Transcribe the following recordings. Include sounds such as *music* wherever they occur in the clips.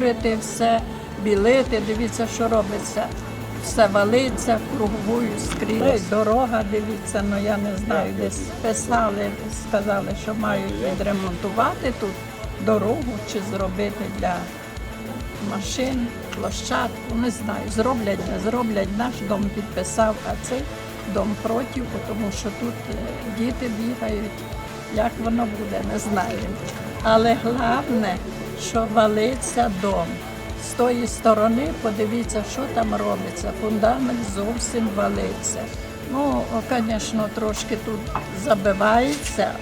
штукатурити все, білити. Дивіться, що робиться. Все валиться круговою скрізь. Дорога, дивіться, ну я не знаю, десь писали, сказали, що мають відремонтувати тут дорогу чи зробити для машин, площадку, не знаю. Зроблять, не зроблять. Наш дом підписав, а цей дом проти, тому що тут е, діти бігають. Як воно буде, не знаю. Але головне, що валиться дом. З тої сторони подивіться, що там робиться. Фундамент зовсім валиться. Ну, звісно, трошки тут забивається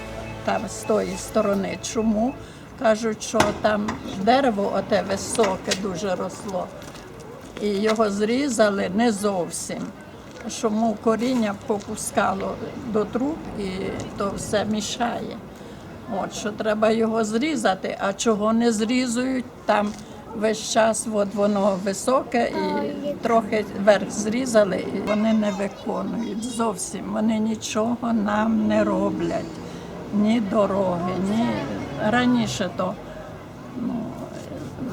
там з тої сторони. Чому? Кажуть, що там дерево оте високе дуже росло, і його зрізали не зовсім. Чому коріння попускало до труб і то все мішає. От що треба його зрізати, а чого не зрізують, там весь час от воно високе і трохи верх зрізали, і вони не виконують зовсім. Вони нічого нам не роблять, ні дороги, ні раніше то ну,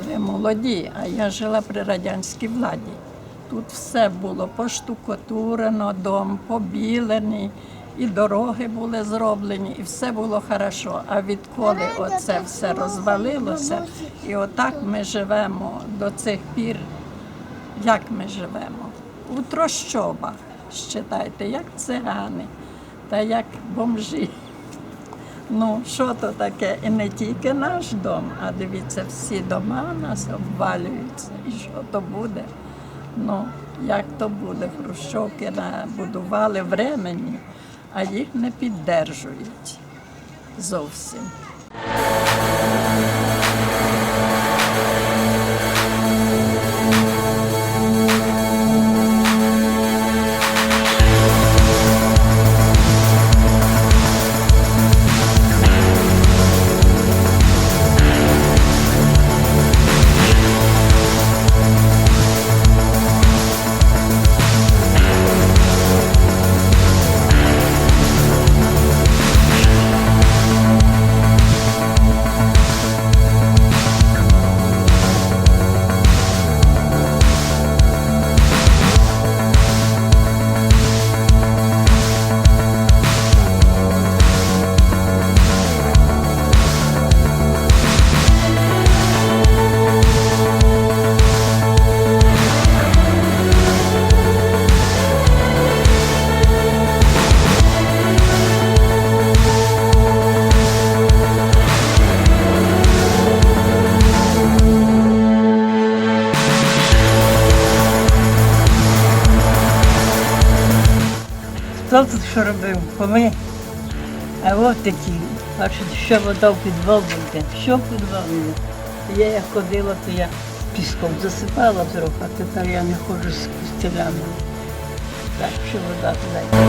ви молоді, а я жила при радянській владі. Тут все було поштукатурено, дом побілений, і дороги були зроблені, і все було хорошо. А відколи оце все розвалилося, і отак ми живемо до цих пір, як ми живемо? У трощобах, считайте, як цигани та як бомжі. Ну, що то таке? І не тільки наш дом, а дивіться, всі дома у нас обвалюються. І що то буде? Ну, як то буде? Хрущовки набудували времені, а їх не піддержують зовсім. Хто тут що робив? Коли? А от такі, бачите, що вода в підвал буде, що в підвал буде. Я як ходила, то я піском засипала трохи, а тепер я не ходжу з костелями. Так, що вода туди.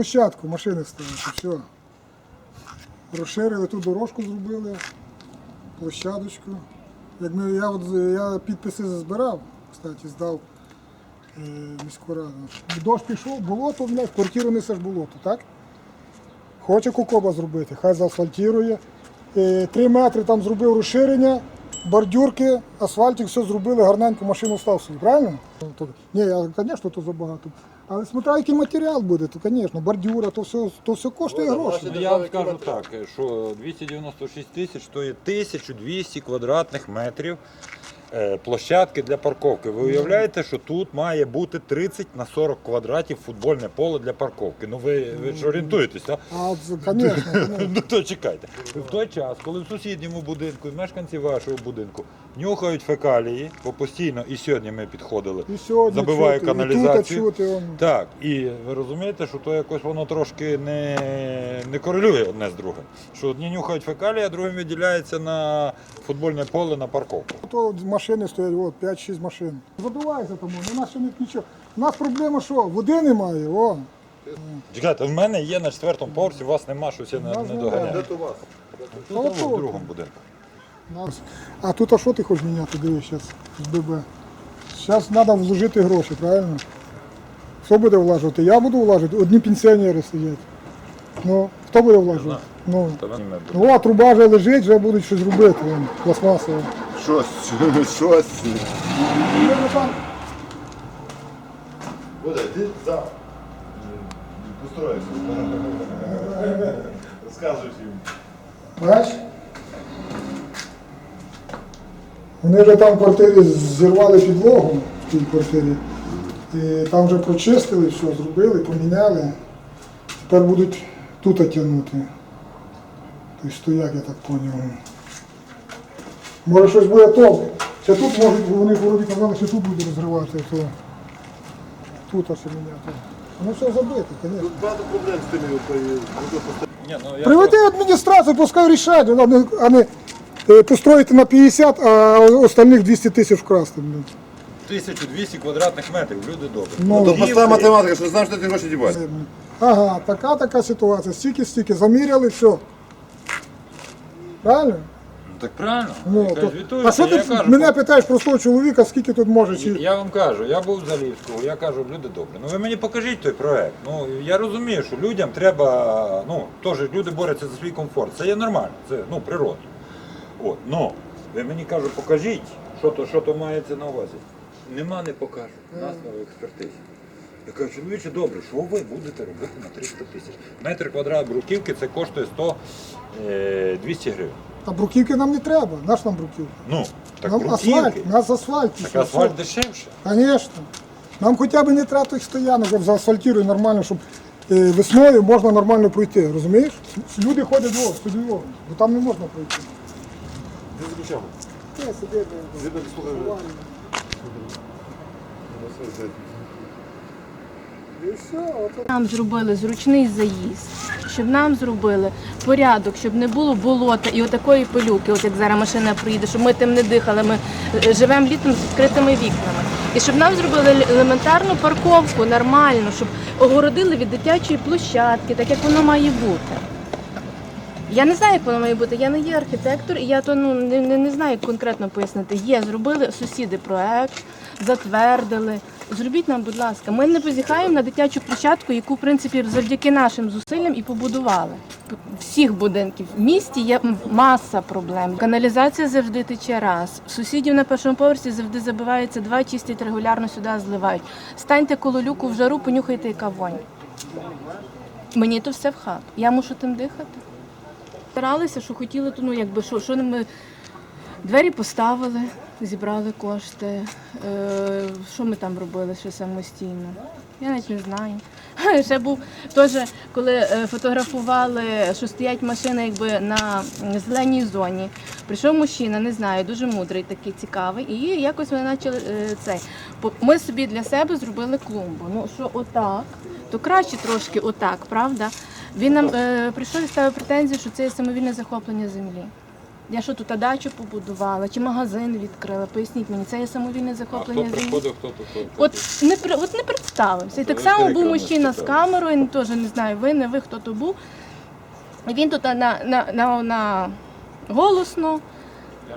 Площадку, машини ставити, все. Розширили ту дорожку зробили, площадочку. Як ми, я, от, я підписи збирав, кстати, здав е, міську раду. Дощ пішов, болото, блядь, в квартиру несеш болото, так? Хоче кукоба зробити, хай заасфальтує. Е, Три метри там зробив розширення, бордюрки, асфальтик, все зробили, гарненько машину став собі, правильно? Ні, я, звісно, то забагато. Але смотря який матеріал буде, то, звісно, бордюра, то все, то все коштує гроші. Ну, я вам скажу так, що 296 тисяч то є 1200 квадратних метрів е, площадки для парковки. Ви уявляєте, що тут має бути 30 на 40 квадратів футбольне поле для парковки. Ну ви, ви ж орієнтуєтесь, так? А, звісно. *laughs* Ну то чекайте. В той час, коли в сусідньому будинку і мешканці вашого будинку нюхають фекалії, бо постійно і сьогодні ми підходили, І сьогодні забиває чути, і каналізацію. тут чути, он. Так, і ви розумієте, що то якось воно трошки не, не корелює одне з другим. Що одні нюхають фекалії, а другим виділяється на футбольне поле на парковку. То машини стоять, от, 5-6 машин. Забивається тому, у нас ще нічого. У нас проблема що? Води немає, о. Чекайте, в мене є на четвертому поверсі, у вас нема, щось я не, не доганяю. Де у вас? Тут А в другому будинку. А тут а що ти хочеш міняти? Дивись зараз з ББ. Зараз треба вложити гроші, правильно? Хто буде влажувати? Я буду влажувати, одні пенсіонери сидять. Ну, хто буде влажувати? Ну, ну а труба вже лежить, вже будуть щось робити, вон, пластмасово. Щось, *laughs* щось. Буде, ти за. Построївся. Розказуєш їм. Бач? Вони вже там в квартирі зірвали підлогу в тій квартирі. І там вже прочистили, все зробили, поміняли. Тепер будуть тут тягнути. Тобто стояк, я так зрозумів. Може щось буде то. Чи тут можуть, вони вроді казали, що тут буде розривати, то тут аж міняти. Ну все забито, звісно. Тут багато проблем з тими. е, ну, Приведи адміністрацію, пускай рішать, а не, а не построїти на 50, а остальних 200 тисяч вкрасти. 1200 квадратних метрів, люди добрі. Ну, То проста математика, що знаєш, що ти гроші діваєш. Ага, така така ситуація. Стільки, стільки, заміряли, все. Правильно? Ну, Так правильно. Ну, то, а що ти я кажу, мене питаєш простого чоловіка, скільки тут може? Чи... Я вам кажу, я був за Львівського, я кажу, люди добрі. Ну ви мені покажіть той проект. Ну я розумію, що людям треба, ну теж люди борються за свій комфорт. Це є нормально, це ну природно. От, ну ви мені кажу, покажіть, що то, що то мається на увазі. Нема, не покажу. Нас на експертизі. Я кажу, чоловіче, добре, що ви будете робити на 300 тисяч? Метр квадрат бруківки це коштує 100 е, 200 гривень. Та бруківки нам не треба, наш нам бруківка. Ну, так нам бруківки. асфальт, нас асфальт. Так все, асфальт все. дешевше. Звісно. Нам хоча б не треба тих стоянок, як заасфальтують нормально, щоб е, весною можна нормально пройти, розумієш? Люди ходять во, стадіон, бо там не можна пройти. Ти з ключами. Ні, сиди, Зібер, слухай. І все, ото Нам зробили зручний заїзд, щоб нам зробили порядок, щоб не було болота і отакої пилюки, от як зараз машина приїде, щоб ми тим не дихали. Ми е, живемо літом з відкритими вікнами. І щоб нам зробили елементарну парковку нормально, щоб огородили від дитячої площадки, так як воно має бути. Я не знаю, як воно має бути. Я не є архітектор, і я то ну не, не, не знаю, як конкретно пояснити. Є, зробили сусіди проект, затвердили. Зробіть нам, будь ласка, ми не позіхаємо на дитячу площадку, яку, в принципі, завдяки нашим зусиллям і побудували. Всіх будинків в місті є маса проблем. Каналізація завжди тече раз. Сусідів на першому поверсі завжди забивається два, чистять регулярно сюди зливають. Станьте коло люку в жару, понюхайте, яка вонь. Мені то все в хату. Я мушу тим дихати. Старалися, що хотіли, то ну якби що, що ми двері поставили, зібрали кошти. Е, що ми там робили ще самостійно? Я навіть не знаю. *laughs* Ще був теж, коли е, фотографували, що стоять машини якби на зеленій зоні. Прийшов мужчина, не знаю, дуже мудрий, такий цікавий. І якось ми почали е, цей. Ми собі для себе зробили клумбу. Ну що отак, то краще трошки отак, правда? Він нам прийшов і ставив претензію, що це є самовільне захоплення землі. Я що тут а дачу побудувала, чи магазин відкрила? Поясніть мені, це є самовільне А захоплення хто землі. приходив, хто тут? хто- От не при- от не представився. І так само був мужчина з камерою, він теж не знаю, ви не ви хто то був. І він тут на, на, на, на голосно.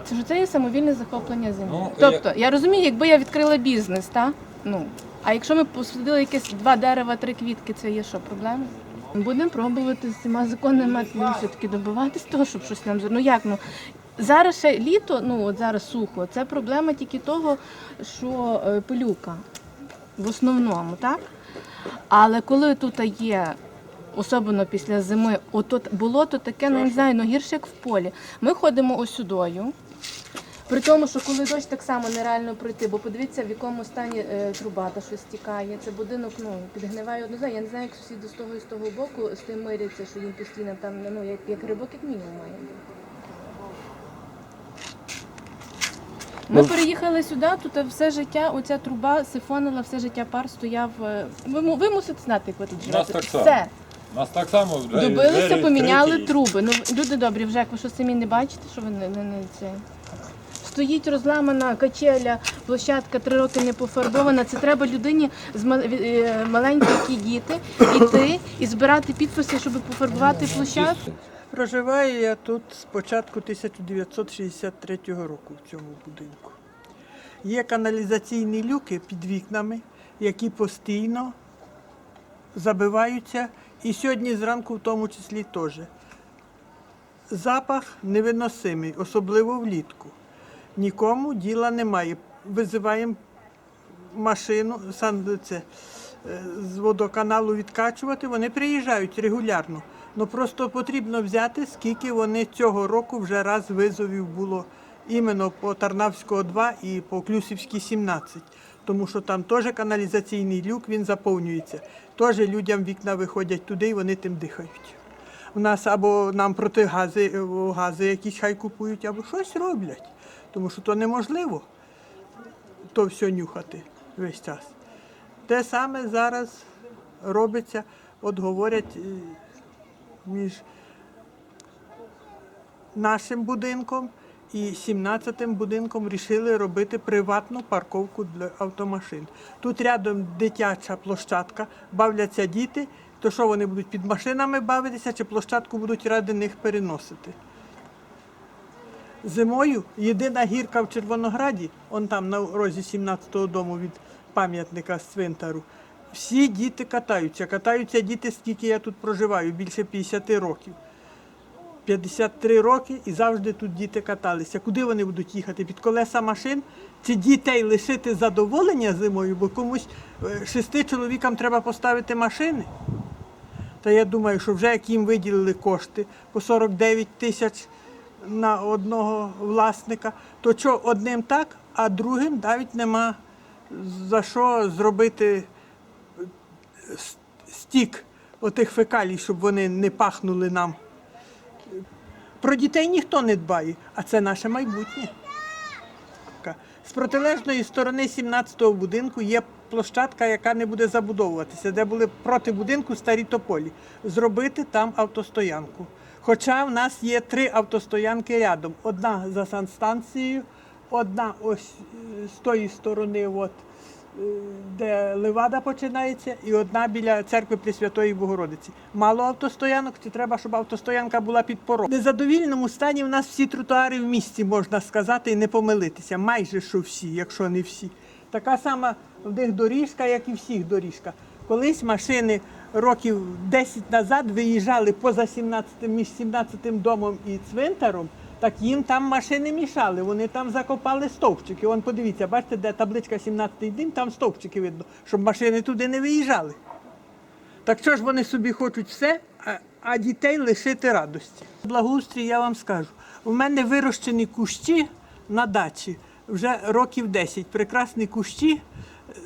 Це ж це є самовільне захоплення землі. Ну, тобто, я розумію, якби я відкрила бізнес, та? Ну, а якщо ми посадили якесь два дерева, три квітки, це є що, проблема? Будемо пробувати з цими законними методами все-таки добиватись того, щоб щось нам Ну як ну зараз ще літо, ну от зараз сухо. Це проблема тільки того, що е, пилюка в основному, так? Але коли тут є, особливо після зими, ото болото таке, ну не знаю, ну гірше як в полі. Ми ходимо ось сюдою. При тому, що коли дощ так само нереально пройти, бо подивіться, в якому стані е, труба та щось стікає. Це будинок ну, підгниває одну Я не знаю, як сусіди з того і з того боку з тим миряться, що їм постійно там ну, як, як рибок, як мінімум має бути. Ми переїхали сюди, тут все життя, оця труба сифонила, все життя пар стояв. е, Ви, му- ви мусите знати, як ви тут Нас живете. так само. Все. Нас так само двері- Добилися, двері поміняли відкриті. труби. Ну люди добрі, вже як ви що самі не бачите, що ви не, не, не це. Стоїть розламана качеля, площадка три роки не пофарбована. Це треба людині з е, маленькі діти іти і збирати підписи, щоб пофарбувати площадку. Проживаю я тут з початку 1963 року в цьому будинку. Є каналізаційні люки під вікнами, які постійно забиваються, і сьогодні зранку в тому числі теж. Запах невиносимий, особливо влітку. Нікому діла немає. Визиваємо машину це, е, з водоканалу відкачувати, вони приїжджають регулярно. Ну просто потрібно взяти, скільки вони цього року вже раз визовів було іменно по Тарнавського 2 і по Клюсівській 17. Тому що там теж каналізаційний люк, він заповнюється. Теж людям вікна виходять туди і вони тим дихають. У нас або нам протигази е, гази якісь хай купують, або щось роблять. Тому що то неможливо то все нюхати весь час. Те саме зараз робиться, от говорять е, між нашим будинком і 17-м будинком рішили робити приватну парковку для автомашин. Тут рядом дитяча площадка, бавляться діти, то що вони будуть під машинами бавитися, чи площадку будуть ради них переносити. Зимою єдина гірка в Червонограді, он там на розі 17-го дому від пам'ятника з цвинтару. Всі діти катаються. Катаються діти, скільки я тут проживаю, більше 50 років. 53 роки і завжди тут діти каталися. Куди вони будуть їхати? Під колеса машин? Чи дітей лишити задоволення зимою, бо комусь е, шести чоловікам треба поставити машини? Та я думаю, що вже як їм виділили кошти по 49 тисяч на одного власника, то що одним так, а другим навіть нема за що зробити е, стік отих фекалій, щоб вони не пахнули нам. Про дітей ніхто не дбає, а це наше майбутнє. З протилежної сторони 17-го будинку є площадка, яка не буде забудовуватися, де були проти будинку старі тополі. Зробити там автостоянку. Хоча в нас є три автостоянки рядом: одна за санстанцією, одна ось е, з тої сторони, от, е, де Левада починається, і одна біля церкви Пресвятої Богородиці. Мало автостоянок, чи треба, щоб автостоянка була під порогом. В незадовільному стані в нас всі тротуари в місті, можна сказати, і не помилитися. Майже що всі, якщо не всі. Така сама в них доріжка, як і всіх доріжка. Колись машини років 10 назад виїжджали поза 17, між 17 домом і цвинтаром, так їм там машини мішали. Вони там закопали стовпчики. Вон подивіться, бачите, де табличка 17 дім, там стовпчики видно, щоб машини туди не виїжджали. Так що ж вони собі хочуть все, а дітей лишити радості? Благоустрій, я вам скажу. У мене вирощені кущі на дачі вже років 10. Прекрасні кущі.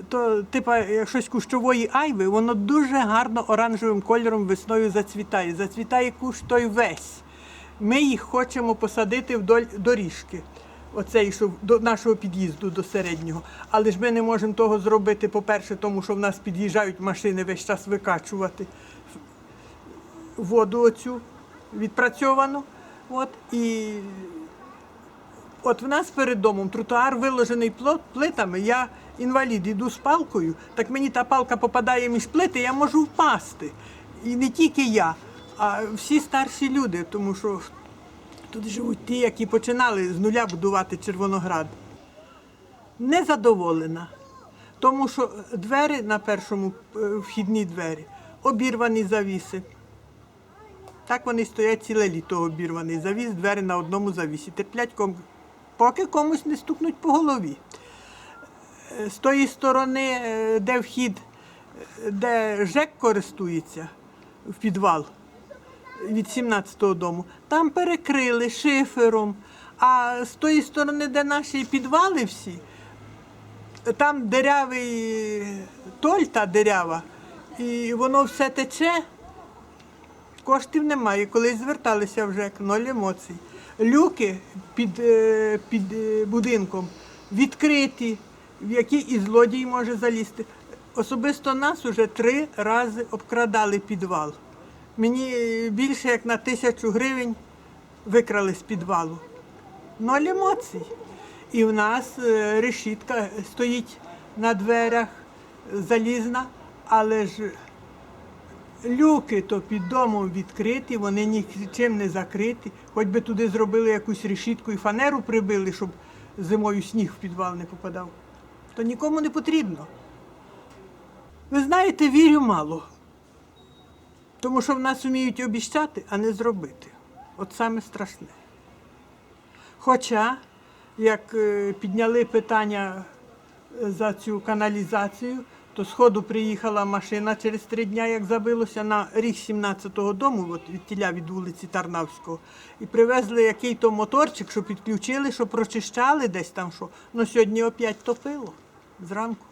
То, типа, як щось кущової айви, воно дуже гарно оранжевим кольором весною зацвітає. Зацвітає кущ той весь. Ми їх хочемо посадити вдоль доріжки. Оцей, що до нашого під'їзду до середнього. Але ж ми не можемо того зробити, по-перше, тому що в нас під'їжджають машини весь час викачувати воду оцю відпрацьовану. От, і от в нас перед домом тротуар виложений плитами. Я інвалід, іду з палкою, так мені та палка попадає між плити, я можу впасти. І не тільки я, а всі старші люди, тому що тут живуть ті, які починали з нуля будувати Червоноград. Незадоволена. Тому що двері на першому е, вхідні двері обірвані завіси. Так вони стоять ціле літо обірваний завіс, двері на одному завісі. Терплять поки комусь не стукнуть по голові. Е, З тої сторони, е, де вхід, е, де ЖЕК користується в підвал від 17-го дому, там перекрили шифером. А з тої сторони, де наші підвали всі, там дерявий толь та дерева, і воно все тече. Коштів немає. Колись зверталися вже ноль емоцій. Люки під, під будинком відкриті, в які і злодій може залізти. Особисто нас уже три рази обкрадали підвал. Мені більше як на тисячу гривень викрали з підвалу. Ноль емоцій. І в нас е, решітка стоїть на дверях залізна, але ж люки то під домом відкриті, вони нічим не закриті. Хоч би туди зробили якусь решітку і фанеру прибили, щоб зимою сніг в підвал не попадав. То нікому не потрібно. Ви знаєте, вірю мало. Тому що в нас вміють обіщати, а не зробити. От саме страшне. Хоча, як е, підняли питання е, за цю каналізацію, то з ходу приїхала машина через три дня, як забилося, на ріг 17-го дому, от від тіля від вулиці Тарнавського, і привезли який то моторчик, що підключили, що прочищали десь там що. Ну сьогодні опять топило зранку.